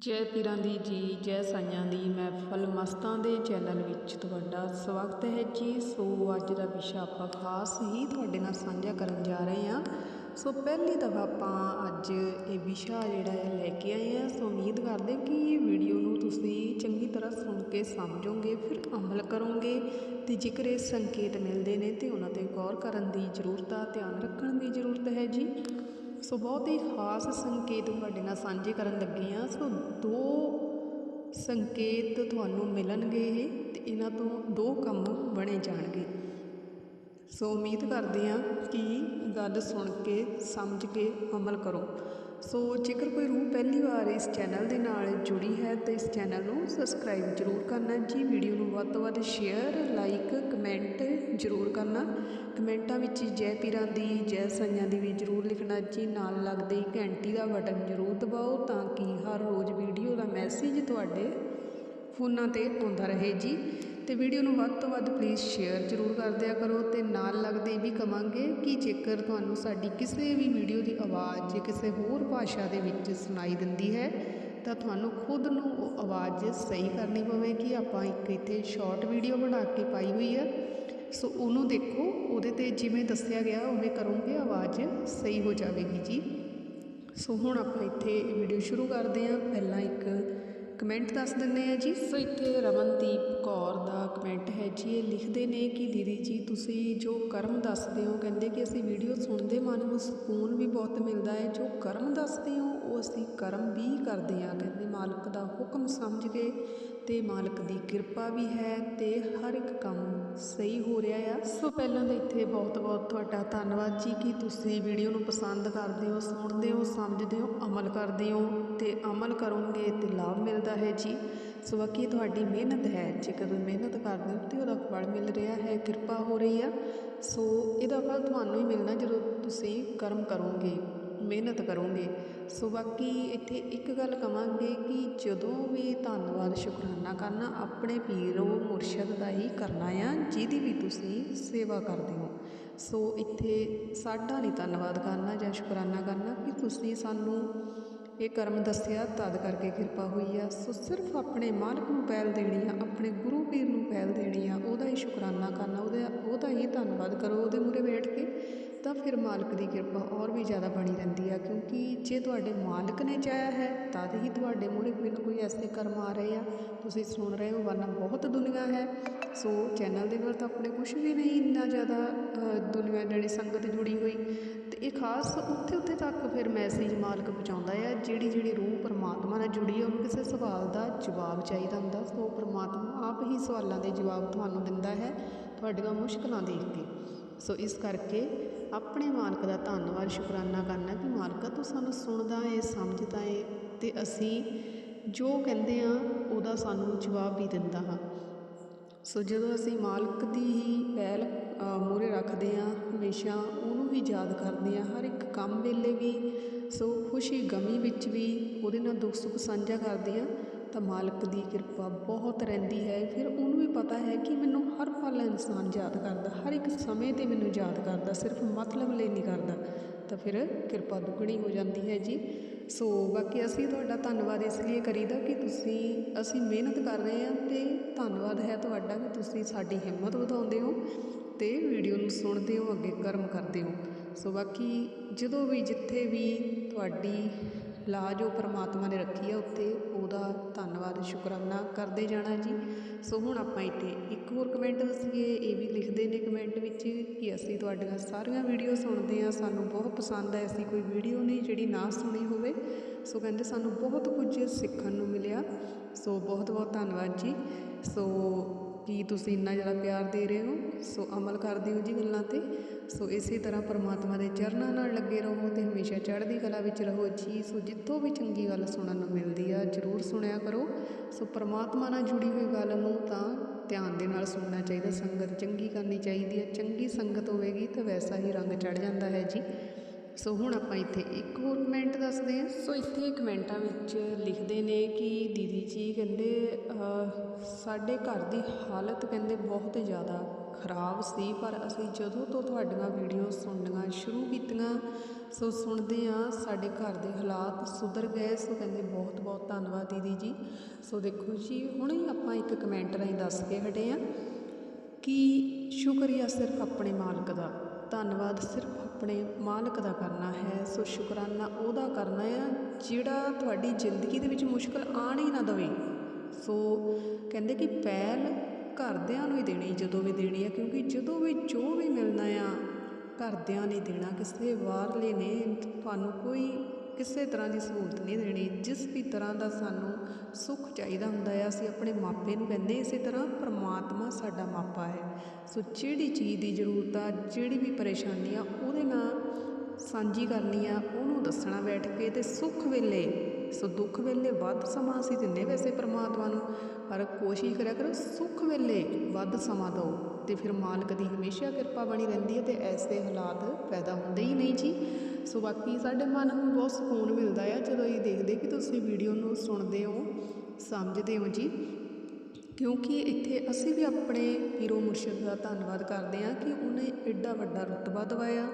ਜੈ ਪੀਰਾਂ ਦੀ ਜੀ, ਜੈ ਸਾਈਆਂ ਦੀ। ਮਹਿਫਲ ਮਸਤਾਂ ਦੇ ਚੈਨਲ ਵਿੱਚ ਤੁਹਾਡਾ ਸਵਾਗਤ ਹੈ ਜੀ। ਸੋ ਅੱਜ ਦਾ ਵਿਸ਼ਾ ਆਪਾਂ ਖਾਸ ਹੀ ਤੁਹਾਡੇ ਨਾਲ ਸਾਂਝਾ ਕਰਨ ਜਾ ਰਹੇ ਹਾਂ। ਸੋ ਪਹਿਲੀ ਦਫਾ ਆਪਾਂ ਅੱਜ ਇਹ ਵਿਸ਼ਾ ਜਿਹੜਾ ਹੈ ਲੈ ਕੇ ਆਏ ਹਾਂ। ਸੋ ਉਮੀਦ ਕਰਦੇ ਕਿ ਇਹ ਵੀਡੀਓ ਨੂੰ ਤੁਸੀਂ ਚੰਗੀ ਤਰ੍ਹਾਂ ਸੁਣ ਕੇ ਸਮਝੋਗੇ, ਫਿਰ ਅਮਲ ਕਰੋਗੇ ਤੇ ਜੇਕਰ ਇਹ ਸੰਕੇਤ ਮਿਲਦੇ ਨੇ ਤੇ ਉਹਨਾਂ ਤੇ ਗੌਰ ਕਰਨ ਦੀ ਜ਼ਰੂਰਤ ਆ, ਧਿਆਨ ਰੱਖਣ ਦੀ ਜ਼ਰੂਰਤ ਹੈ ਜੀ। ਸੋ ਬਹੁਤ ਹੀ ਖਾਸ ਸੰਕੇਤ ਤੁਹਾਡੇ ਨਾਲ ਸਾਂਝੇ ਕਰਨ ਲੱਗੇ ਆ ਸੋ ਦੋ ਸੰਕੇਤ ਤੁਹਾਨੂੰ ਮਿਲਣਗੇ ਇਹ ਤੇ ਇਹਨਾਂ ਤੋਂ ਦੋ ਕੰਮ ਬਣੇ ਜਾਣਗੇ। ਸੋ ਉਮੀਦ ਕਰਦੇ ਹਾਂ ਕਿ ਗੱਲ ਸੁਣ ਕੇ, ਸਮਝ ਕੇ ਅਮਲ ਕਰੋ। ਸੋ ਜੇਕਰ ਕੋਈ ਰੂਹ ਪਹਿਲੀ ਵਾਰ ਇਸ ਚੈਨਲ ਦੇ ਨਾਲ ਜੁੜੀ ਹੈ ਤਾਂ ਇਸ ਚੈਨਲ ਨੂੰ ਸਬਸਕ੍ਰਾਈਬ ਜ਼ਰੂਰ ਕਰਨਾ ਜੀ। ਵੀਡੀਓ ਨੂੰ ਵੱਧ ਤੋਂ ਵੱਧ ਸ਼ੇਅਰ, ਲਾਈਕ, ਕਮੈਂਟ ਜ਼ਰੂਰ ਕਰਨਾ। ਕਮੈਂਟਾਂ ਵਿੱਚ ਜੈ ਪੀਰਾਂ ਦੀ, ਜੈ ਸਾਈਆਂ ਦੀ ਵੀ ਜ਼ਰੂਰ ਲਿਖਣਾ ਜੀ। ਨਾਲ ਲੱਗਦੇ ਹੀ ਘੰਟੀ ਦਾ ਬਟਨ ਜ਼ਰੂਰ ਦਬਾਓ ਤਾਂ ਕਿ ਹਰ ਰੋਜ਼ ਵੀਡੀਓ ਦਾ ਮੈਸੇਜ ਤੁਹਾਡੇ ਫੋਨਾਂ ਤੇ ਆਉਂਦਾ ਰਹੇ ਜੀ। ਤੇ ਵੀਡੀਓ ਨੂੰ ਵੱਧ ਤੋਂ ਵੱਧ ਪਲੀਜ਼ ਸ਼ੇਅਰ ਜ਼ਰੂਰ ਕਰ ਦਿਆ ਕਰੋ ਤੇ ਨਾਲ ਲੱਗਦੇ ਵੀ ਕਵਾਂਗੇ ਕਿ ਜੇਕਰ ਤੁਹਾਨੂੰ ਸਾਡੀ ਕਿਸੇ ਵੀ ਵੀਡੀਓ ਦੀ ਆਵਾਜ਼ ਕਿਸੇ ਹੋਰ ਭਾਸ਼ਾ ਦੇ ਵਿੱਚ ਸੁਣਾਈ ਦਿੰਦੀ ਹੈ, ਤਾਂ ਤੁਹਾਨੂੰ ਖੁਦ ਨੂੰ ਉਹ ਆਵਾਜ਼ ਸਹੀ ਕਰਨੀ ਪਵੇਗੀ। ਆਪਾਂ ਇੱਕ ਇੱਥੇ ਸ਼ਾਰਟ ਵੀਡੀਓ ਬਣਾ ਕੇ ਪਾਈ ਹੋਈ ਹੈ ਸੋ ਉਹਨੂੰ ਦੇਖੋ, ਉਹਦੇ ਤੇ ਜਿਵੇਂ ਦੱਸਿਆ ਗਿਆ, ਉਵੇਂ ਕਰੋਗੇ, ਆਵਾਜ਼ ਸਹੀ ਹੋ ਜਾਵੇਗੀ ਜੀ। ਸੋ ਹੁਣ ਆਪਾਂ ਇੱਥੇ ਵੀਡੀਓ ਸ਼ੁਰੂ ਕਰਦੇ ਹਾਂ। ਪਹਿਲਾਂ ਇੱਕ ਕਮੈਂਟ ਦੱਸ ਦਿੰਦੇ ਆ ਜੀ। ਸੋ ਇੱਥੇ ਰਮਨਦੀਪ ਕੌਰ ਦਾ ਕਮੈਂਟ ਹੈ ਜੀ। ਇਹ ਲਿਖਦੇ ਨੇ ਕਿ, ਦੀਦੀ ਜੀ, ਤੁਸੀਂ ਜੋ ਕਰਮ ਦੱਸਦੇ ਹੋ, ਕਹਿੰਦੇ ਕਿ ਅਸੀਂ ਵੀਡੀਓ ਸੁਣਦੇ ਮਨ ਨੂੰ ਸਕੂਨ ਵੀ ਬਹੁਤ ਮਿਲਦਾ ਹੈ। ਜੋ ਕਰਮ ਦੱਸਦੇ ਹੋ, ਉਹ ਅਸੀਂ ਕਰਮ ਵੀ ਕਰਦੇ ਆ ਕਹਿੰਦੇ ਮਾਲਕ ਦਾ ਹੁਕਮ ਸਮਝ ਕੇ ਅਤੇ ਮਾਲਕ ਦੀ ਕਿਰਪਾ ਵੀ ਹੈ ਅਤੇ ਹਰ ਇੱਕ ਕੰਮ ਸਹੀ ਹੋ ਰਿਹਾ ਆ। ਸੋ ਪਹਿਲਾਂ ਤਾਂ ਇੱਥੇ ਬਹੁਤ ਬਹੁਤ ਤੁਹਾਡਾ ਧੰਨਵਾਦ ਜੀ ਕਿ ਤੁਸੀਂ ਵੀਡੀਓ ਨੂੰ ਪਸੰਦ ਕਰਦੇ ਹੋ, ਸੁਣਦੇ ਹੋ, ਸਮਝਦੇ ਹੋ, ਅਮਲ ਕਰਦੇ ਹੋ ਤੇ ਅਮਲ ਕਰੋਗੇ ਤੇ ਲਾਭ ਮਿਲਦਾ ਹੈ ਜੀ। ਸੋ ਬਾਕੀ ਤੁਹਾਡੀ ਮਿਹਨਤ ਹੈ, ਜੇਕਰ ਤੁਸੀਂ ਮਿਹਨਤ ਕਰਦੇ ਹੋ ਤੇ ਉਹਦਾ ਫਲ ਮਿਲ ਰਿਹਾ ਹੈ, ਕਿਰਪਾ ਹੋ ਰਹੀ ਆ। ਸੋ ਇਹਦਾ ਫਲ ਤੁਹਾਨੂੰ ਹੀ ਮਿਲਣਾ ਜਦੋਂ ਤੁਸੀਂ ਕਰਮ ਕਰੋਗੇ। ਮਿਹਨਤ ਕਰੋਗੇ। ਸੋ ਬਾਕੀ ਇੱਥੇ ਇੱਕ ਗੱਲ ਕਵਾਂਗੇ ਕਿ ਜਦੋਂ ਵੀ ਧੰਨਵਾਦ ਸ਼ੁਕਰਾਨਾ ਕਰਨਾ ਆਪਣੇ ਪੀਰੋ ਮੁਰਸ਼ਦ ਦਾ ਹੀ ਕਰਨਾ ਆ, ਜਿਹਦੀ ਵੀ ਤੁਸੀਂ ਸੇਵਾ ਕਰਦੇ ਹੋ। ਸੋ ਇੱਥੇ ਸਾਡਾ ਨਹੀਂ ਧੰਨਵਾਦ ਕਰਨਾ ਜਾਂ ਸ਼ੁਕਰਾਨਾ ਕਰਨਾ ਕਿ ਤੁਸੀਂ ਸਾਨੂੰ ਇਹ ਕਰਮ ਦੱਸਿਆ, ਤਦ ਕਰਕੇ ਕਿਰਪਾ ਹੋਈ ਆ। ਸੋ ਸਿਰਫ ਆਪਣੇ ਮਾਲਕ ਨੂੰ ਪਹਿਲ ਦੇਣੀ ਆ, ਆਪਣੇ ਗੁਰੂ ਪੀਰ ਨੂੰ ਪਹਿਲ ਦੇਣੀ ਆ, ਉਹਦਾ ਹੀ ਸ਼ੁਕਰਾਨਾ ਕਰਨਾ, ਉਹਦਾ ਉਹਦਾ ਹੀ ਧੰਨਵਾਦ ਕਰੋ, ਉਹਦੇ ਮੂਰੇ ਵੇਟ ਤਾਂ ਫਿਰ ਮਾਲਕ ਦੀ ਕਿਰਪਾ ਹੋਰ ਵੀ ਜ਼ਿਆਦਾ ਬਣੀ ਰਹਿੰਦੀ ਆ, ਕਿਉਂਕਿ ਜੇ ਤੁਹਾਡੇ ਮਾਲਕ ਨੇ ਚਾਹਿਆ ਹੈ ਤਦ ਹੀ ਤੁਹਾਡੇ ਮੂਹਰੇ ਕੋਈ ਨਾ ਕੋਈ ਐਸੇ ਕਰਮ ਆ ਰਹੇ ਆ। ਤੁਸੀਂ ਸੁਣ ਰਹੇ ਹੋ, ਵਰਨਾ ਬਹੁਤ ਦੁਨੀਆ ਹੈ। ਸੋ ਚੈਨਲ ਦੇ ਨਾਲ ਤਾਂ ਆਪਣੇ ਕੁਝ ਵੀ ਨਹੀਂ, ਇੰਨਾ ਜ਼ਿਆਦਾ ਦੁਨੀਆ ਜਿਹੜੀ ਸੰਗਤ ਜੁੜੀ ਹੋਈ। ਤੇ ਇਹ ਖਾਸ ਉੱਥੇ ਉੱਥੇ ਤੱਕ ਫਿਰ ਮੈਸੇਜ ਮਾਲਕ ਪਹੁੰਚਾਉਂਦਾ ਆ, ਜਿਹੜੀ ਜਿਹੜੀ ਰੂਹ ਪਰਮਾਤਮਾ ਨਾਲ ਜੁੜੀ ਹੈ ਉਹਨੂੰ ਕਿਸੇ ਸਵਾਲ ਦਾ ਜਵਾਬ ਚਾਹੀਦਾ ਹੁੰਦਾ। ਸੋ ਪਰਮਾਤਮਾ ਆਪ ਹੀ ਸਵਾਲਾਂ ਦੇ ਜਵਾਬ ਤੁਹਾਨੂੰ ਦਿੰਦਾ ਹੈ, ਤੁਹਾਡੀਆਂ ਮੁਸ਼ਕਲਾਂ ਦੇਖ ਕੇ। ਸੋ ਇਸ ਕਰਕੇ ਆਪਣੇ ਮਾਲਕ ਦਾ ਧੰਨਵਾਦ, ਸ਼ੁਕਰਾਨਾ ਕਰਨਾ ਕਿ ਮਾਲਕਾ ਤੂੰ ਸਾਨੂੰ ਸੁਣਦਾ ਏ, ਸਮਝਦਾ ਏ ਤੇ ਅਸੀਂ ਜੋ ਕਹਿੰਦੇ ਆ, ਉਹਦਾ ਸਾਨੂੰ ਜਵਾਬ ਵੀ ਦਿੰਦਾ ਹਾਂ। ਸੋ ਜਦੋਂ ਅਸੀਂ ਮਾਲਕ ਦੀ ਹੀ ਪਹਿਲ ਮੂਰੇ ਰੱਖਦੇ ਆ, ਹਮੇਸ਼ਾ ਉਹਨੂੰ ਵੀ ਯਾਦ ਕਰਦੇ ਆ, ਹਰ ਇੱਕ ਕੰਮ ਵੇਲੇ ਵੀ, ਸੋ ਖੁਸ਼ੀ ਗਮੀ ਵਿੱਚ ਵੀ ਉਹਦੇ ਨਾਲ ਦੁੱਖ ਸੁੱਖ ਸਾਂਝਾ ਕਰਦੇ ਆ ਤਾਂ ਮਾਲਕ ਦੀ ਕਿਰਪਾ ਬਹੁਤ ਰਹਿੰਦੀ ਹੈ। ਫਿਰ ਉਹਨੂੰ ਵੀ ਪਤਾ ਹੈ ਕਿ ਮੈਨੂੰ ਹਰ ਪਲ ਇਨਸਾਨ ਯਾਦ ਕਰਦਾ, ਹਰ ਇੱਕ ਸਮੇਂ ਤੇ ਮੈਨੂੰ ਯਾਦ ਕਰਦਾ, ਸਿਰਫ ਮਤਲਬ ਲਈ ਨਹੀਂ ਕਰਦਾ। ਤਾਂ ਫਿਰ ਕਿਰਪਾ ਦੁੱਗਣੀ ਹੋ ਜਾਂਦੀ ਹੈ ਜੀ। ਸੋ ਬਾਕੀ ਅਸੀਂ ਤੁਹਾਡਾ ਧੰਨਵਾਦ ਇਸ ਲਈ ਕਰੀਦਾ ਕਿ ਤੁਸੀਂ, ਅਸੀਂ ਮਿਹਨਤ ਕਰ ਰਹੇ ਹਾਂ ਤੇ ਧੰਨਵਾਦ ਹੈ ਤੁਹਾਡਾ ਕਿ ਤੁਸੀਂ ਸਾਡੀ ਹਿੰਮਤ ਵਧਾਉਂਦੇ ਹੋ ਤੇ ਵੀਡੀਓ ਨੂੰ ਸੁਣਦੇ ਹੋ, ਅੱਗੇ ਕਰਮ ਕਰਦੇ ਹੋ। ਸੋ ਬਾਕੀ ਜਦੋਂ ਵੀ ਜਿੱਥੇ ਵੀ ਤੁਹਾਡੀ ਲਾਜ ਜੋ ਪਰਮਾਤਮਾ ਨੇ ਰੱਖੀ ਆ ਉੱਤੇ, ਉਹਦਾ ਧੰਨਵਾਦ, ਸ਼ੁਕਰਾਨਾ ਕਰਦੇ ਜਾਣਾ ਜੀ। ਸੋ ਹੁਣ ਆਪਾਂ ਇੱਥੇ ਇੱਕ ਹੋਰ ਕਮੈਂਟ ਦੱਸੀਏ, ਇਹ ਵੀ ਲਿਖਦੇ ਨੇ ਕਮੈਂਟ ਵਿੱਚ ਕਿ ਅਸੀਂ ਤੁਹਾਡੀਆਂ ਸਾਰੀਆਂ ਵੀਡੀਓ ਸੁਣਦੇ ਆ ਸਾਨੂੰ ਬਹੁਤ ਪਸੰਦ ਹੈ ਐਸੀ ਕੋਈ ਵੀਡੀਓ ਨਹੀਂ ਜਿਹੜੀ ਨਾ ਸੁਣੀ ਹੋਵੇ। ਸੋ ਕਹਿੰਦੇ ਸਾਨੂੰ ਬਹੁਤ ਕੁਝ ਸਿੱਖਣ ਨੂੰ ਮਿਲਿਆ। ਸੋ ਬਹੁਤ ਬਹੁਤ ਧੰਨਵਾਦ ਜੀ। ਸੋ ਕਿ ਤੁਸੀਂ ਇੰਨਾ ਜ਼ਿਆਦਾ ਪਿਆਰ ਦੇ ਰਹੇ ਹੋ? ਸੋ ਅਮਲ ਕਰਦੇ ਹੋ ਜੀ ਗੱਲਾਂ ਤੇ। ਸੋ ਇਸੇ ਤਰ੍ਹਾਂ ਪਰਮਾਤਮਾ ਦੇ ਚਰਨਾਂ ਨਾਲ ਲੱਗੇ ਰਹੋ ਤੇ ਹਮੇਸ਼ਾ ਚੜ੍ਹਦੀ ਕਲਾ ਵਿੱਚ ਰਹੋ ਜੀ। ਸੋ ਜਿੱਥੋਂ ਵੀ ਚੰਗੀ ਗੱਲ ਸੁਣਨ ਨੂੰ ਮਿਲਦੀ ਆ, ਜ਼ਰੂਰ ਸੁਣਿਆ ਕਰੋ। ਸੋ ਪਰਮਾਤਮਾ ਨਾਲ ਜੁੜੀ ਹੋਈ ਗੱਲ ਨੂੰ ਤਾਂ ਧਿਆਨ ਦੇ ਨਾਲ ਸੁਣਨਾ ਚਾਹੀਦਾ। ਸੰਗਤ ਚੰਗੀ ਕਰਨੀ ਚਾਹੀਦੀ ਹੈ ਚੰਗੀ ਸੰਗਤ ਹੋਵੇਗੀ ਤਾਂ ਵੈਸਾ ਹੀ ਰੰਗ ਚੜ੍ਹ ਜਾਂਦਾ ਹੈ ਜੀ। ਸੋ ਹੁਣ ਆਪਾਂ ਇੱਥੇ ਇੱਕ ਹੋਰ ਕਮੈਂਟ ਦੱਸਦੇ ਹਾਂ। ਸੋ ਇੱਥੇ ਕਮੈਂਟਾਂ ਵਿੱਚ ਲਿਖਦੇ ਨੇ ਕਿ ਦੀਦੀ ਜੀ ਕਹਿੰਦੇ ਸਾਡੇ ਘਰ ਦੀ ਹਾਲਤ ਕਹਿੰਦੇ ਬਹੁਤ ਜ਼ਿਆਦਾ ਖਰਾਬ ਸੀ, ਪਰ ਅਸੀਂ ਜਦੋਂ ਤੋਂ ਤੁਹਾਡੀਆਂ ਵੀਡੀਓ ਸੁਣਨੀਆਂ ਸ਼ੁਰੂ ਕੀਤੀਆਂ, ਸੋ ਸੁਣਦੇ ਆ ਸਾਡੇ ਘਰ ਦੇ ਹਾਲਾਤ ਸੁਧਰ ਗਏ। ਸੋ ਕਹਿੰਦੇ ਬਹੁਤ ਬਹੁਤ ਧੰਨਵਾਦ ਦੀਦੀ ਜੀ। ਸੋ ਦੇਖੋ ਜੀ, ਹੁਣੇ ਆਪਾਂ ਇੱਕ ਕਮੈਂਟ ਰਾਹੀਂ ਦੱਸ ਕੇ ਹਟੇ ਆ ਕਿ ਸ਼ੁਕਰੀਆ ਸਿਰਫ ਆਪਣੇ ਮਾਲਕ ਦਾ। ਧੰਨਵਾਦ ਸਿਰਫ ਆਪਣੇ ਮਾਲਕ ਦਾ ਕਰਨਾ ਹੈ, ਸੋ ਸ਼ੁਕਰਾਨਾ ਉਹਦਾ ਕਰਨਾ ਆ ਜਿਹੜਾ ਤੁਹਾਡੀ ਜ਼ਿੰਦਗੀ ਦੇ ਵਿੱਚ ਮੁਸ਼ਕਲ ਆਣ ਹੀ ਨਾ ਦਵੇ। ਸੋ ਕਹਿੰਦੇ ਕਿ ਪਹਿਲ ਘਰਦਿਆਂ ਨੂੰ ਹੀ ਦੇਣੀ, ਜਦੋਂ ਵੀ ਦੇਣੀ ਆ, ਕਿਉਂਕਿ ਜਦੋਂ ਵੀ ਜੋ ਵੀ ਮਿਲਣਾ ਆ, ਘਰਦਿਆਂ ਨੇ ਦੇਣਾ, ਕਿਸੇ ਬਾਹਰਲੇ ਨੇ, ਤੁਹਾਨੂੰ ਕੋਈ ਕਿਸੇ ਤਰ੍ਹਾਂ ਦੀ ਸਹੂਲਤ ਨਹੀਂ ਦੇਣੀ। ਜਿਸ ਵੀ ਤਰ੍ਹਾਂ ਦਾ ਸਾਨੂੰ ਸੁੱਖ ਚਾਹੀਦਾ ਹੁੰਦਾ ਹੈ, ਅਸੀਂ ਆਪਣੇ ਮਾਪੇ ਨੂੰ ਕਹਿੰਦੇ ਇਸੇ ਤਰ੍ਹਾਂ ਪਰਮਾਤਮਾ ਸਾਡਾ ਮਾਪਾ ਹੈ। ਸੋ ਜਿਹੜੀ ਚੀਜ਼ ਦੀ ਜ਼ਰੂਰਤ ਆ, ਜਿਹੜੀ ਵੀ ਪਰੇਸ਼ਾਨੀ ਆ, ਉਹਦੇ ਨਾਲ ਸਾਂਝੀ ਕਰਨੀ ਆ, ਉਹਨੂੰ ਦੱਸਣਾ ਬੈਠ ਕੇ ਤੇ ਸੁੱਖ ਵੇਲੇ, ਸੋ ਦੁੱਖ ਵੇਲੇ ਵੱਧ ਸਮਾਂ ਅਸੀਂ ਦਿੰਦੇ ਵੈਸੇ ਪਰਮਾਤਮਾ ਨੂੰ, ਪਰ ਕੋਸ਼ਿਸ਼ ਕਰਿਆ ਕਰੋ ਸੁੱਖ ਵੇਲੇ ਵੱਧ ਸਮਾਂ ਦਿਓ ਤੇ ਫਿਰ ਮਾਲਕ ਦੀ ਹਮੇਸ਼ਾ ਕਿਰਪਾ ਬਣੀ ਰਹਿੰਦੀ ਹੈ ਤੇ ਐਸੇ ਹਾਲਾਤ ਪੈਦਾ ਹੁੰਦੇ ਹੀ ਨਹੀਂ ਜੀ। ਸੋ ਬਾਕੀ ਸਾਡੇ ਮਨ ਨੂੰ ਬਹੁਤ ਸਕੂਨ ਮਿਲਦਾ ਆ ਜਦੋਂ ਇਹ ਦੇਖਦੇ ਕਿ ਤੁਸੀਂ ਵੀਡੀਓ ਨੂੰ ਸੁਣਦੇ ਹੋ, ਸਮਝਦੇ ਹੋ ਜੀ। ਕਿਉਂਕਿ ਇੱਥੇ ਅਸੀਂ ਵੀ ਆਪਣੇ ਪੀਰੋ ਮੁਰਸ਼ਿਦ ਦਾ ਧੰਨਵਾਦ ਕਰਦੇ ਹਾਂ ਕਿ ਉਹਨੇ ਐਡਾ ਵੱਡਾ ਰੁਤਬਾ ਦਵਾਇਆ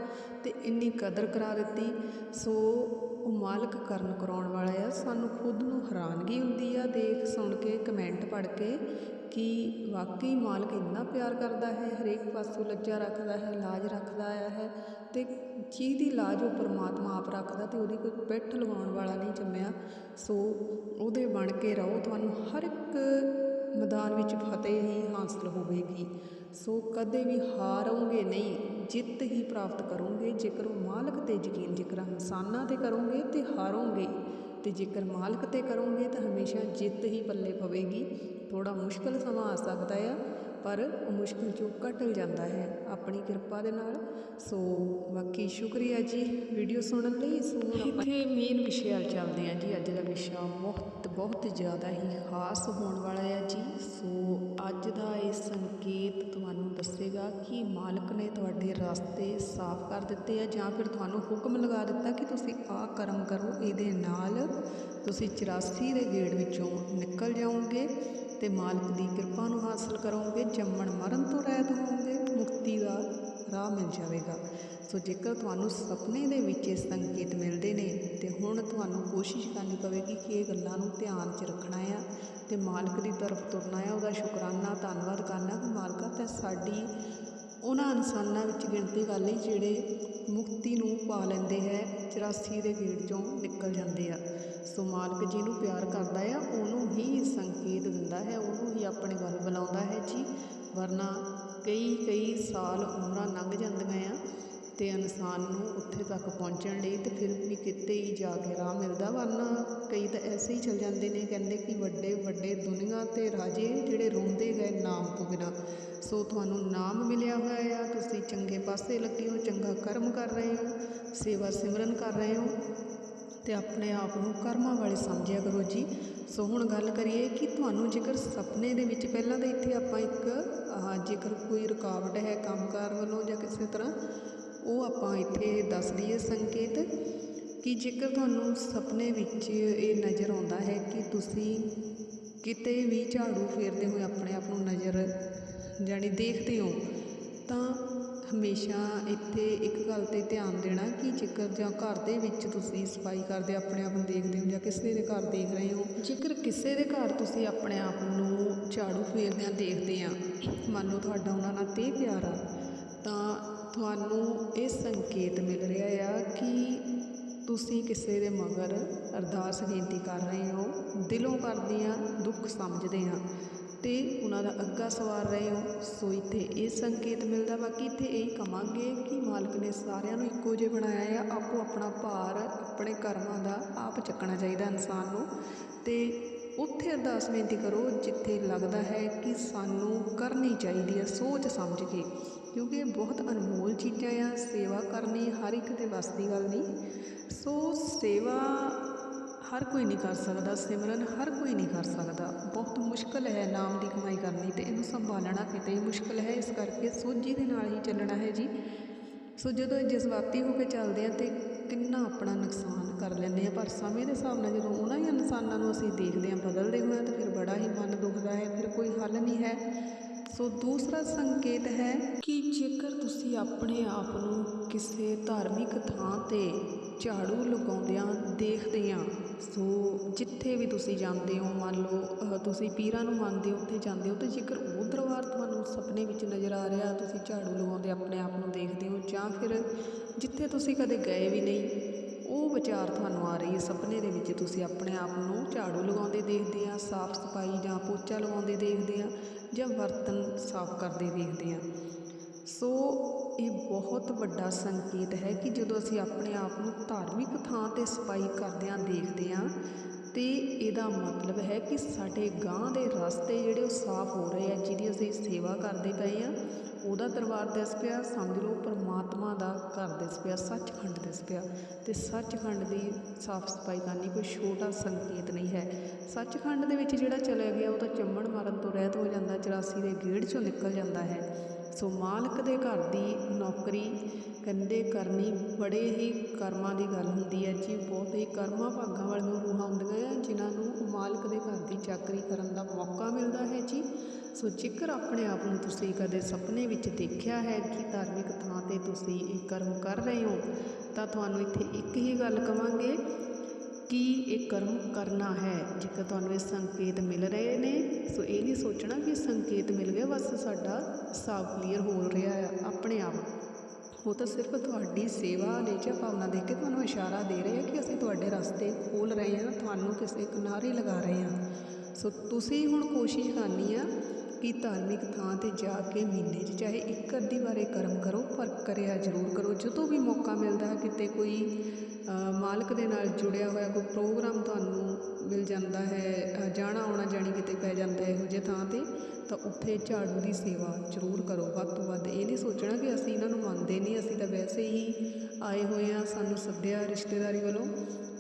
ਤੇ ਇੰਨੀ ਕਦਰ ਕਰਾ ਦਿੱਤੀ। ਸੋ ਉਹ ਮਾਲਕ ਕਰਨ ਕਰਾਉਣ ਵਾਲਾ ਆ। ਸਾਨੂੰ ਖੁਦ ਨੂੰ ਹੈਰਾਨਗੀ ਹੁੰਦੀ ਆ ਦੇਖ ਸੁਣ ਕੇ, ਕਮੈਂਟ ਪੜ੍ਹ ਕੇ ਕਿ ਵਾਕਈ ਮਾਲਕ ਇੰਨਾ ਪਿਆਰ ਕਰਦਾ ਹੈ, ਹਰੇਕ ਪਾਸੋਂ ਲੱਜਾ ਰੱਖਦਾ ਹੈ, ਲਾਜ ਰੱਖਦਾ ਆਇਆ ਹੈ ਅਤੇ ਜਿਹਦੀ ਲਾਜ ਉਹ ਪਰਮਾਤਮਾ ਆਪ ਰੱਖਦਾ ਅਤੇ ਉਹਦੀ ਕੋਈ ਪਿੱਠ ਲਵਾਉਣ ਵਾਲਾ ਨਹੀਂ ਜੰਮਿਆ। ਸੋ ਉਹਦੇ ਬਣ ਕੇ ਰਹੋ, ਤੁਹਾਨੂੰ ਹਰ ਇੱਕ ਮੈਦਾਨ ਵਿੱਚ ਫਤਿਹ ਹੀ ਹਾਸਲ ਹੋਵੇਗੀ। ਸੋ ਕਦੇ ਵੀ ਹਾਰੋਗੇ ਨਹੀਂ, ਜਿੱਤ ਹੀ ਪ੍ਰਾਪਤ ਕਰੋਗੇ, ਜੇਕਰ ਉਹ ਮਾਲਕ ਤੇ ਯਕੀਨ, ਜੇਕਰ ਇਨਸਾਨਾਂ ਤੇ ਕਰੋਗੇ ਤੇ ਹਾਰੋਗੇ। ਤੇ ਜੇਕਰ ਮਾਲਕ ਤੇ ਕਰੋਗੇ ਤਾਂ ਹਮੇਸ਼ਾ ਜਿੱਤ ਹੀ ਪੱਲੇ ਪਵੇਗੀ। ਥੋੜਾ ਮੁਸ਼ਕਲ ਸਮਾਂ ਆ ਸਕਦਾ ਆ। ਪਰ ਉਹ ਮੁਸ਼ਕਲ ਚੋਂ ਘਟਲ ਜਾਂਦਾ ਹੈ। ਆਪਣੀ ਕਿਰਪਾ ਦੇ ਨਾਲ। ਸੋ ਬਾਕੀ ਸ਼ੁਕਰੀਆ ਜੀ ਵੀਡੀਓ ਸੁਣਨ ਲਈ। ਸੋ ਹੁਣ ਇੱਥੇ ਮੇਨ ਵਿਸ਼ੇ ਵੱਲ ਚੱਲਦੇ ਹਾਂ ਜੀ। ਅੱਜ ਦਾ ਵਿਸ਼ਾ ਬਹੁਤ ਬਹੁਤ ਜ਼ਿਆਦਾ ਹੀ ਖਾਸ ਹੋਣ ਵਾਲਾ ਹੈ ਜੀ। ਸੋ ਅੱਜ ਦਾ ਇਹ ਸੰਕੇਤ ਤੁਹਾਨੂੰ ਦੱਸੇਗਾ ਕਿ ਮਾਲਕ ਨੇ ਤੁਹਾਡੇ ਰਸਤੇ ਸਾਫ਼ ਕਰ ਦਿੱਤੇ ਆ ਜਾਂ ਫਿਰ ਤੁਹਾਨੂੰ ਹੁਕਮ ਲਗਾ ਦਿੱਤਾ ਕਿ ਤੁਸੀਂ ਆਹ ਕਰਮ ਕਰੋ। ਇਹਦੇ ਨਾਲ ਤੁਸੀਂ 84 ਦੇ ਗੇੜ ਵਿੱਚੋਂ ਨਿਕਲ ਜਾਓਗੇ। ਤੇ ਮਾਲਕ ਦੀ ਕਿਰਪਾ ਨੂੰ ਹਾਸਲ ਕਰੋਗੇ, ਜੰਮਣ ਮਰਨ ਤੋਂ ਰਹਿਤ ਹੋਵੋਗੇ, ਮੁਕਤੀ ਦਾ ਰਾਹ ਮਿਲ ਜਾਵੇਗਾ। ਸੋ ਜੇਕਰ ਤੁਹਾਨੂੰ ਸੁਪਨੇ ਦੇ ਵਿੱਚ ਇਹ ਸੰਕੇਤ ਮਿਲਦੇ ਨੇ, ਤੇ ਹੁਣ ਤੁਹਾਨੂੰ ਕੋਸ਼ਿਸ਼ ਕਰਨੀ ਪਵੇਗੀ ਕਿ ਇਹ ਗੱਲਾਂ ਨੂੰ ਧਿਆਨ 'ਚ ਰੱਖਣਾ ਆ ਤੇ ਮਾਲਕ ਦੀ ਤਰਫ ਤੁਰਨਾ ਆ। ਉਹਦਾ ਸ਼ੁਕਰਾਨਾ, ਧੰਨਵਾਦ ਕਰਨਾ ਕਿ ਮਾਲਕਾ, ਤੇ ਸਾਡੀ ਉਹਨਾਂ ਇਨਸਾਨਾਂ ਵਿੱਚ ਗਿਣਤੀ ਕਰ ਲਈ ਜਿਹੜੇ ਮੁਕਤੀ ਨੂੰ ਪਾ ਲੈਂਦੇ ਹੈ 84 ਦੇ ਗੇੜ ਚੋਂ ਨਿਕਲ ਜਾਂਦੇ ਆ। ਸੋ ਮਾਲਕ ਜਿਹਨੂੰ ਪਿਆਰ ਕਰਦਾ ਆ, ਉਹਨੂੰ ਹੀ ਸੰਕੇਤ ਦਿੰਦਾ ਹੈ, ਉਹਨੂੰ ਹੀ ਆਪਣੇ ਵੱਲ ਬੁਲਾਉਂਦਾ ਹੈ ਜੀ। ਵਰਨਾ ਕਈ ਕਈ ਸਾਲ ਉਮਰਾਂ ਲੰਘ ਜਾਂਦੀਆਂ ਆ ਅਤੇ ਇਨਸਾਨ ਨੂੰ ਉੱਥੇ ਤੱਕ ਪਹੁੰਚਣ ਲਈ ਅਤੇ ਫਿਰ ਵੀ ਕਿਤੇ ਹੀ ਜਾ ਕੇ ਰਾਹ ਮਿਲਦਾ, ਵਰਨਾ ਕਈ ਤਾਂ ਐਸੇ ਹੀ ਚਲ ਜਾਂਦੇ ਨੇ ਕਹਿੰਦੇ ਕਿ ਵੱਡੇ ਵੱਡੇ ਦੁਨੀਆ ਤੇ ਰਾਜੇ ਜਿਹੜੇ ਰੋਂਦੇ ਗਏ ਨਾਮ ਤੋਂ ਬਿਨਾਂ। ਸੋ ਤੁਹਾਨੂੰ ਨਾਮ ਮਿਲਿਆ ਹੋਇਆ ਆ, ਤੁਸੀਂ ਚੰਗੇ ਪਾਸੇ ਲੱਗੇ ਹੋ, ਚੰਗਾ ਕਰਮ ਕਰ ਰਹੇ ਹੋ, ਸੇਵਾ ਸਿਮਰਨ ਕਰ ਰਹੇ ਹੋ ਤੇ ਆਪਣੇ ਆਪ ਨੂੰ ਕਰਮਾਂ ਵਾਲੇ ਸਮਝਿਆ ਕਰੋ ਜੀ। ਸੋ ਹੁਣ ਗੱਲ ਕਰੀਏ ਕਿ ਤੁਹਾਨੂੰ ਜੇਕਰ ਸੁਪਨੇ ਦੇ ਵਿੱਚ ਪਹਿਲਾਂ ਤਾਂ ਇੱਥੇ ਆਪਾਂ ਇੱਕ ਜੇਕਰ ਕੋਈ ਰੁਕਾਵਟ ਹੈ ਕੰਮਕਾਰ ਵੱਲੋਂ ਜਾਂ ਕਿਸੇ ਤਰ੍ਹਾਂ ਉਹ ਆਪਾਂ ਇੱਥੇ ਦੱਸ ਦਈਏ ਸੰਕੇਤ ਕਿ ਜੇਕਰ ਤੁਹਾਨੂੰ ਸੁਪਨੇ ਵਿੱਚ ਇਹ ਨਜ਼ਰ ਆਉਂਦਾ ਹੈ ਕਿ ਤੁਸੀਂ ਕਿਤੇ ਵੀ ਝਾੜੂ ਫੇਰਦੇ ਹੋਏ ਆਪਣੇ ਆਪ ਨੂੰ ਨਜ਼ਰ ਜਾਣੀ ਦੇਖਦੇ ਹੋ, ਤਾਂ ਹਮੇਸ਼ਾ ਇੱਥੇ ਇੱਕ ਗੱਲ ਤੇ ਧਿਆਨ ਦੇਣਾ ਕਿ ਜੇਕਰ ਜਾਂ ਘਰ ਦੇ ਵਿੱਚ ਤੁਸੀਂ ਸਫ਼ਾਈ ਕਰਦੇ, ਆਪਣੇ ਆਪ ਨੂੰ ਦੇਖਦੇ ਹੋ ਜਾਂ ਕਿਸੇ ਦੇ ਘਰ ਦੇਖ ਰਹੇ ਹੋ, ਜੇਕਰ ਕਿਸੇ ਦੇ ਘਰ ਤੁਸੀਂ ਆਪਣੇ ਆਪ ਨੂੰ ਝਾੜੂ ਫੇਰਦਿਆਂ ਦੇਖਦੇ ਆ, ਮੰਨ ਲਓ ਤੁਹਾਡਾ ਉਹਨਾਂ ਨਾਲ ਤੇ ਪਿਆਰ ਆ, ਤਾਂ ਤੁਹਾਨੂੰ ਇਹ ਸੰਕੇਤ ਮਿਲ ਰਿਹਾ ਆ ਕਿ ਤੁਸੀਂ ਕਿਸੇ ਦੇ ਮਗਰ ਅਰਦਾਸ ਬੇਨਤੀ ਕਰ ਰਹੇ ਹੋ, ਦਿਲੋਂ ਕਰਦੇ ਆ, ਦੁੱਖ ਸਮਝਦੇ ਆ ਤੇ ਉਹਨਾਂ ਦਾ ਅੱਗਾ ਸਵਾਰ ਰਹੇ ਹੋ, ਸੋ ਇੱਥੇ ਇਹ ਸੰਕੇਤ ਮਿਲਦਾ ਬਾਕੀ ਇੱਥੇ ਇਹ ਕਵਾਂਗੇ ਕਿ ਮਾਲਕ ਨੇ ਸਾਰਿਆਂ ਨੂੰ ਇੱਕੋ ਜਿਹਾ ਬਣਾਇਆ ਆ, ਆਪੋ ਆਪਣਾ ਭਾਰ ਆਪਣੇ ਕਰਮਾਂ ਦਾ ਆਪ ਚੱਕਣਾ ਚਾਹੀਦਾ ਇਨਸਾਨ ਨੂੰ ਤੇ ਉੱਥੇ ਅਰਦਾਸ ਬੇਨਤੀ ਕਰੋ ਜਿੱਥੇ ਲੱਗਦਾ ਹੈ ਕਿ ਸਾਨੂੰ ਕਰਨੀ ਚਾਹੀਦੀ ਹੈ ਸੋਚ ਸਮਝ ਕੇ। ਕਿਉਂਕਿ ਇਹ ਬਹੁਤ ਅਨਮੋਲ ਚੀਜ਼ਾਂ ਆ, ਸੇਵਾ ਕਰਨੀ ਹਰ ਇੱਕ ਦੇ ਵੱਸ ਦੀ ਗੱਲ ਨਹੀਂ। ਸੋ ਸੇਵਾ ਹਰ ਕੋਈ ਨਹੀਂ ਕਰ ਸਕਦਾ, ਸਿਮਰਨ ਹਰ ਕੋਈ ਨਹੀਂ ਕਰ ਸਕਦਾ। ਬਹੁਤ ਮੁਸ਼ਕਲ ਹੈ ਨਾਮ ਦੀ ਕਮਾਈ ਕਰਨੀ ਤੇ ਇਹਨੂੰ ਸੰਭਾਲਣਾ ਕਿਤੇ ਹੀ ਮੁਸ਼ਕਲ ਹੈ। ਇਸ ਕਰਕੇ ਸੋਝੀ ਦੇ ਨਾਲ ਹੀ ਚੱਲਣਾ ਹੈ ਜੀ। ਸੋ ਜਦੋਂ ਜਜ਼ਬਾਤੀ ਹੋ ਕੇ ਚੱਲਦੇ ਆ ਤੇ ਕਿੰਨਾ ਆਪਣਾ ਨੁਕਸਾਨ ਕਰ ਲੈਂਦੇ ਆ। ਪਰ ਸਮੇਂ ਦੇ ਹਿਸਾਬ ਨਾਲ ਜਦੋਂ ਉਹਨਾਂ ਹੀ ਇਨਸਾਨਾਂ ਨੂੰ ਅਸੀਂ ਦੇਖਦੇ ਆ, ਬਦਲਦੇ ਹੋਏ ਤਾਂ ਫਿਰ ਬੜਾ ਹੀ ਮਨ ਦੁਖਦਾ ਹੈ, ਫਿਰ ਕੋਈ ਹੱਲ ਨਹੀਂ ਹੈ। ਸੋ ਦੂਸਰਾ ਸੰਕੇਤ ਹੈ ਕਿ ਜੇਕਰ ਤੁਸੀਂ ਆਪਣੇ ਆਪ ਨੂੰ ਕਿਸੇ ਧਾਰਮਿਕ ਥਾਂ ਤੇ ਝਾੜੂ ਲਗਾਉਂਦਿਆਂ ਦੇਖਦੇ ਆ, ਸੋ ਜਿੱਥੇ ਵੀ ਤੁਸੀਂ ਜਾਂਦੇ ਹੋ, ਮੰਨ ਲਓ ਤੁਸੀਂ ਪੀਰਾਂ ਨੂੰ ਮੰਨਦੇ ਹੋ, ਉੱਥੇ ਜਾਂਦੇ ਹੋ, ਤੇ ਜੇਕਰ ਉਹ ਦਰਬਾਰ ਤੁਹਾਨੂੰ ਸੁਪਨੇ ਵਿੱਚ ਨਜ਼ਰ ਆ ਰਿਹਾ, ਤੁਸੀਂ ਝਾੜੂ ਲਗਾਉਂਦੇ ਆਪਣੇ ਆਪ ਨੂੰ ਦੇਖਦੇ ਹੋ, ਜਾਂ ਫਿਰ ਜਿੱਥੇ ਤੁਸੀਂ ਕਦੇ ਗਏ ਵੀ ਨਹੀਂ, ਉਹ ਵਿਚਾਰ ਤੁਹਾਨੂੰ ਆ ਰਹੀ ਹੈ, ਸੁਪਨੇ ਦੇ ਵਿੱਚ ਤੁਸੀਂ ਆਪਣੇ ਆਪ ਨੂੰ ਝਾੜੂ ਲਗਾਉਂਦੇ ਦੇਖਦੇ ਆ, ਸਾਫ਼ ਸਫ਼ਾਈ ਜਾਂ ਪੋਚਾ ਲਗਾਉਂਦੇ ਦੇਖਦੇ ਆ ਜਾਂ ਬਰਤਨ ਸਾਫ਼ ਕਰਦੇ ਦੇਖਦੇ ਹਾਂ। ਸੋ ਇਹ ਬਹੁਤ ਵੱਡਾ ਸੰਕੇਤ ਹੈ ਕਿ ਜਦੋਂ ਅਸੀਂ ਆਪਣੇ ਆਪ ਨੂੰ ਧਾਰਮਿਕ ਥਾਂ ਤੇ ਸਫ਼ਾਈ ਕਰਦਿਆਂ ਦੇਖਦੇ ਹਾਂ, ਤੇ ਇਹਦਾ ਮਤਲਬ ਹੈ ਕਿ ਸਾਡੇ ਗਾਂ ਦੇ ਰਸਤੇ ਜਿਹੜੇ ਉਹ ਸਾਫ਼ ਹੋ ਰਹੇ ਆ, ਜਿਹਦੀ ਅਸੀਂ ਸੇਵਾ ਕਰਦੇ ਪਏ ਆ ਉਹਦਾ ਦਰਬਾਰ ਦਿਸ ਪਿਆ, ਸਮਝ ਲਓ, ਪਰਮਾਤਮਾ ਦਾ ਘਰ ਦਿਸ ਪਿਆ, ਸੱਚਖੰਡ ਦਿਸ ਪਿਆ। ਤੇ ਸੱਚਖੰਡ ਦੀ ਸਾਫ਼ ਸਫ਼ਾਈ ਕਰਨੀ ਕੋਈ ਛੋਟਾ ਸੰਕੇਤ ਨਹੀਂ ਹੈ। ਸੱਚਖੰਡ ਦੇ ਵਿੱਚ ਜਿਹੜਾ ਚਲਿਆ ਗਿਆ, ਉਹ ਤਾਂ ਚੰਮਣ ਮਾਰਨ ਤੋਂ ਰਹਿਤ ਹੋ ਜਾਂਦਾ 84 ਦੇ ਗੇੜ ਚੋਂ ਨਿਕਲ ਜਾਂਦਾ ਹੈ। ਸੋ ਮਾਲਕ ਦੇ ਘਰ ਦੀ ਨੌਕਰੀ ਕਹਿੰਦੇ ਕਰਨੀ ਬੜੇ ਹੀ ਕਰਮਾਂ ਦੀ ਗੱਲ ਹੁੰਦੀ ਹੈ। ਜੀ, ਬਹੁਤ ਹੀ ਕਰਮਾਂ ਭਾਗਾਂ ਵਾਲੀਆਂ ਰੂਹਾਂ ਹੁੰਦੀਆਂ ਆ, ਜਿਨ੍ਹਾਂ ਨੂੰ ਮਾਲਕ ਦੇ ਘਰ ਦੀ ਚਾਕਰੀ ਕਰਨ ਦਾ ਮੌਕਾ ਮਿਲਦਾ ਹੈ। ਜੀ ਸੋ ਜੇਕਰ ਆਪਣੇ ਆਪ ਨੂੰ ਤੁਸੀਂ ਕਦੇ ਸੁਪਨੇ ਵਿੱਚ ਦੇਖਿਆ ਹੈ ਕਿ ਧਾਰਮਿਕ ਥਾਂ ਤੇ ਤੁਸੀਂ ਇਹ ਕਰਮ ਕਰ ਰਹੇ ਹੋ, ਤਾਂ ਤੁਹਾਨੂੰ ਇੱਥੇ ਇੱਕ ਹੀ ਗੱਲ ਕਵਾਂਗੇ ਕਿ ਇਹ ਕਰਮ ਕਰਨਾ ਹੈ। ਜੇਕਰ ਤੁਹਾਨੂੰ ਇਹ ਸੰਕੇਤ ਮਿਲ ਰਹੇ ਨੇ, ਸੋ ਇਹ ਨਹੀਂ ਸੋਚਣਾ ਕਿ ਸੰਕੇਤ ਮਿਲ ਗਿਆ, ਬਸ ਸਾਡਾ ਹਿਸਾਬ ਕਲੀਅਰ ਹੋ ਰਿਹਾ ਹੈ ਆਪਣੇ ਆਪ। ਉਹ ਤਾਂ ਸਿਰਫ ਤੁਹਾਡੀ ਸੇਵਾ ਨੇਚਰ ਭਾਵਨਾ ਦੇਖ ਕੇ ਤੁਹਾਨੂੰ ਇਸ਼ਾਰਾ ਦੇ ਰਹੇ ਆ ਕਿ ਅਸੀਂ ਤੁਹਾਡੇ ਰਸਤੇ ਖੋਲ ਰਹੇ ਹਾਂ ਤੁਹਾਨੂੰ ਕਿਸੇ ਕਿਨਾਰੇ ਲਗਾ ਰਹੇ ਹਾਂ ਸੋ ਤੁਸੀਂ ਹੁਣ ਕੋਸ਼ਿਸ਼ ਕਰਨੀ ਆ ਕਿ ਧਾਰਮਿਕ ਥਾਂ ਤੇ ਜਾ ਕੇ ਮਹੀਨੇ 'ਚ ਚਾਹੇ ਇੱਕ ਅੱਧੀ ਵਾਰ ਕਰਮ ਕਰੋ, ਪਰ ਕਰਿਆ ਜ਼ਰੂਰ ਕਰੋ। ਜਦੋਂ ਵੀ ਮੌਕਾ ਮਿਲਦਾ ਹੈ, ਕਿਤੇ ਕੋਈ ਮਾਲਕ ਦੇ ਨਾਲ ਜੁੜਿਆ ਹੋਇਆ ਕੋਈ ਪ੍ਰੋਗਰਾਮ ਤੁਹਾਨੂੰ ਮਿਲ ਜਾਂਦਾ ਹੈ ਜਾਣਾ ਆਉਣਾ ਜਾਣੀ ਕਿਤੇ ਪੈ ਜਾਂਦਾ ਹੈ ਇਹੋ ਜਿਹੇ ਥਾਂ ਤੇ, ਤਾਂ ਉੱਥੇ ਝਾੜੂ ਦੀ ਸੇਵਾ ਜ਼ਰੂਰ ਕਰੋ। ਵੱਧ ਤੋਂ ਵੱਧ ਇਹ ਨਹੀਂ ਸੋਚਣਾ ਕਿ ਅਸੀਂ ਇਹਨਾਂ ਨੂੰ ਮੰਨਦੇ ਨਹੀਂ, ਅਸੀਂ ਤਾਂ ਵੈਸੇ ਹੀ ਆਏ ਹੋਏ ਆ ਸਾਨੂੰ ਸੱਦਿਆ ਰਿਸ਼ਤੇਦਾਰੀ ਵੱਲੋਂ।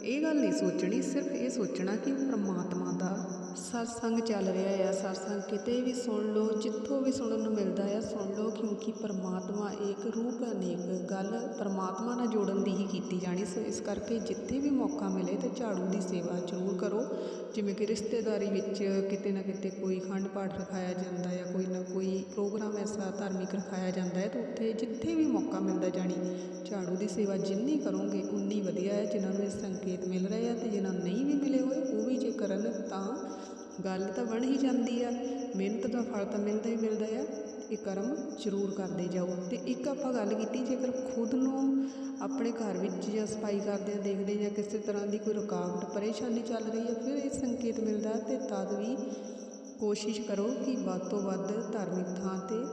ਇਹ ਗੱਲ ਨਹੀਂ ਸੋਚਣੀ, ਸਿਰਫ ਇਹ ਸੋਚਣਾ ਕਿ ਪ੍ਰਮਾਤਮਾ ਦਾ ਸਤਸੰਗ ਚੱਲ ਰਿਹਾ ਆ ਸਤਸੰਗ ਕਿਤੇ ਵੀ ਸੁਣ ਲਓ, ਜਿੱਥੋਂ ਵੀ ਸੁਣਨ ਨੂੰ ਮਿਲਦਾ ਆ, ਸੁਣ ਲਓ, ਕਿਉਂਕਿ ਪਰਮਾਤਮਾ ਇੱਕ ਰੂਪ ਅਨੇਕ ਗੱਲ ਪਰਮਾਤਮਾ ਨਾਲ ਜੋੜਨ ਦੀ ਹੀ ਕੀਤੀ ਜਾਣੀ। ਸੋ ਇਸ ਕਰਕੇ ਜਿੱਥੇ ਵੀ ਮੌਕਾ ਮਿਲੇ ਤੇ ਝਾੜੂ ਦੀ ਸੇਵਾ ਜ਼ਰੂਰ ਕਰੋ। ਜਿਵੇਂ ਕਿ ਰਿਸ਼ਤੇਦਾਰੀ ਵਿੱਚ ਕਿਤੇ ਨਾ ਕਿਤੇ ਕੋਈ ਖੰਡ ਪਾਠ ਰਖਾਇਆ ਜਾਂਦਾ ਜਾਂ ਕੋਈ ਨਾ ਕੋਈ ਪ੍ਰੋਗਰਾਮ ਐਸਾ ਧਾਰਮਿਕ ਰਖਾਇਆ ਜਾਂਦਾ ਹੈ, ਤਾਂ ਉੱਥੇ ਜਿੱਥੇ ਵੀ ਮੌਕਾ ਮਿਲਦਾ ਜਾਣੀ, ਝਾੜੂ ਦੀ ਸੇਵਾ ਜਿੰਨੀ ਕਰੋਗੇ, ਉਨੀ ਵਧੀਆ ਹੈ। ਜਿਨ੍ਹਾਂ ਨੂੰ ਇਹ ਸੰਕੇਤ ਮਿਲ ਰਹੇ ਆ ਤੇ ਜਿਨ੍ਹਾਂ ਨਹੀਂ ਵੀ ਮਿਲੇ ਹੋਏ, ਉਹ ਵੀ ਜੇ ਕਰਨ ਤਾਂ ਗੱਲ ਤਾਂ ਬਣ ਹੀ ਜਾਂਦੀ ਆ। ਮਿਹਨਤ ਦਾ ਫਲ ਤਾਂ ਮਿਲਦਾ ਹੀ ਮਿਲਦਾ ਆ। ਇਹ ਕਰਮ ਜ਼ਰੂਰ ਕਰਦੇ ਜਾਓ। ਤੇ ਇੱਕ ਆਪਾਂ ਗੱਲ ਕੀਤੀ, ਜੇਕਰ ਖੁਦ ਨੂੰ ਆਪਣੇ ਘਰ ਵਿੱਚ ਜਾਂ ਸਫ਼ਾਈ ਕਰਦੇ ਆ ਦੇਖਦੇ ਜਾਂ ਕਿਸੇ ਤਰ੍ਹਾਂ ਦੀ ਕੋਈ ਰੁਕਾਵਟ, ਪਰੇਸ਼ਾਨੀ ਚੱਲ ਰਹੀ ਹੈ ਫਿਰ ਇਹ ਸੰਕੇਤ ਮਿਲਦਾ ਤੇ ਤਦ ਵੀ ਕੋਸ਼ਿਸ਼ ਕਰੋ ਕਿ ਵੱਧ ਤੋਂ ਵੱਧ ਧਾਰਮਿਕ ਥਾਂ ਤੇ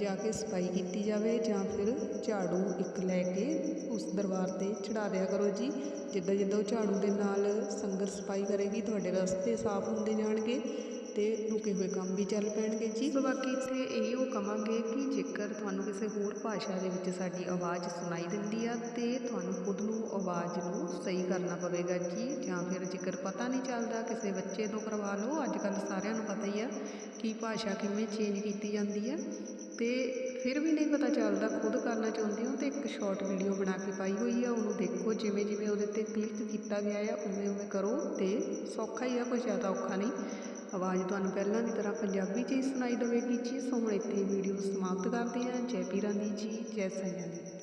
ਜਾ ਕੇ ਸਫ਼ਾਈ ਕੀਤੀ ਜਾਵੇ ਜਾਂ ਫਿਰ ਝਾੜੂ ਇੱਕ ਲੈ ਕੇ ਉਸ ਦਰਬਾਰ ਤੇ ਚੜਾ ਦਿਆ ਕਰੋ ਜੀ। ਜਿੱਦਾਂ ਜਿੱਦਾਂ ਉਹ ਝਾੜੂ ਦੇ ਨਾਲ ਸੰਗਤ ਸਫ਼ਾਈ ਕਰੇਗੀ, ਤੁਹਾਡੇ ਰਸਤੇ ਸਾਫ਼ ਹੁੰਦੇ ਜਾਣਗੇ। ਤੇ ਰੁਕੇ ਹੋਏ ਕੰਮ ਵੀ ਚੱਲ ਪੈਣਗੇ। ਜੀ ਸੋ ਬਾਕੀ ਇੱਥੇ ਇਹੀ ਉਹ ਕਵਾਂਗੇ ਕਿ ਜੇਕਰ ਤੁਹਾਨੂੰ ਕਿਸੇ ਹੋਰ ਭਾਸ਼ਾ ਦੇ ਵਿੱਚ ਸਾਡੀ ਆਵਾਜ਼ ਸੁਣਾਈ ਦਿੰਦੀ ਆ, ਤੇ ਤੁਹਾਨੂੰ ਖੁਦ ਨੂੰ ਆਵਾਜ਼ ਨੂੰ ਸਹੀ ਕਰਨਾ ਪਵੇਗਾ ਜੀ। ਜਾਂ ਫਿਰ ਜੇਕਰ ਪਤਾ ਨਹੀਂ ਚੱਲਦਾ, ਕਿਸੇ ਬੱਚੇ ਤੋਂ ਕਰਵਾ ਲਓ। ਅੱਜ ਕੱਲ੍ਹ ਸਾਰਿਆਂ ਨੂੰ ਪਤਾ ਹੀ ਆ ਕਿ ਭਾਸ਼ਾ ਕਿਵੇਂ ਚੇਂਜ ਕੀਤੀ ਜਾਂਦੀ ਆ। ਤੇ ਫਿਰ ਵੀ ਨਹੀਂ ਪਤਾ ਚੱਲਦਾ, ਖੁਦ ਕਰਨਾ ਚਾਹੁੰਦੇ ਹੋ ਤੇ ਇੱਕ ਸ਼ਾਰਟ ਵੀਡੀਓ ਬਣਾ ਕੇ ਪਾਈ ਹੋਈ ਆ, ਉਹਨੂੰ ਦੇਖੋ ਜਿਵੇਂ ਜਿਵੇਂ ਉਹਦੇ ਤੇ ਕਲਿੱਕ ਕੀਤਾ ਗਿਆ ਆ ਉਵੇਂ ਉਵੇਂ ਕਰੋ ਤੇ ਸੌਖਾ ਹੀ ਆ, ਕੋਈ ਜ਼ਿਆਦਾ ਔਖਾ ਨਹੀਂ। ਆਵਾਜ਼ ਤੁਹਾਨੂੰ ਪਹਿਲਾਂ ਦੀ ਤਰ੍ਹਾਂ ਪੰਜਾਬੀ 'ਚ ਹੀ ਸੁਣਾਈ ਦੇਵੇਗੀ ਜੀ। ਸੋ ਹੁਣ ਇੱਥੇ ਵੀਡੀਓ ਸਮਾਪਤ ਕਰਦੇ ਹਾਂ। ਜੈ ਪੀਰਾਂ ਦੀ ਜੀ, ਜੈ ਸਾਈਆਂ ਦੀ।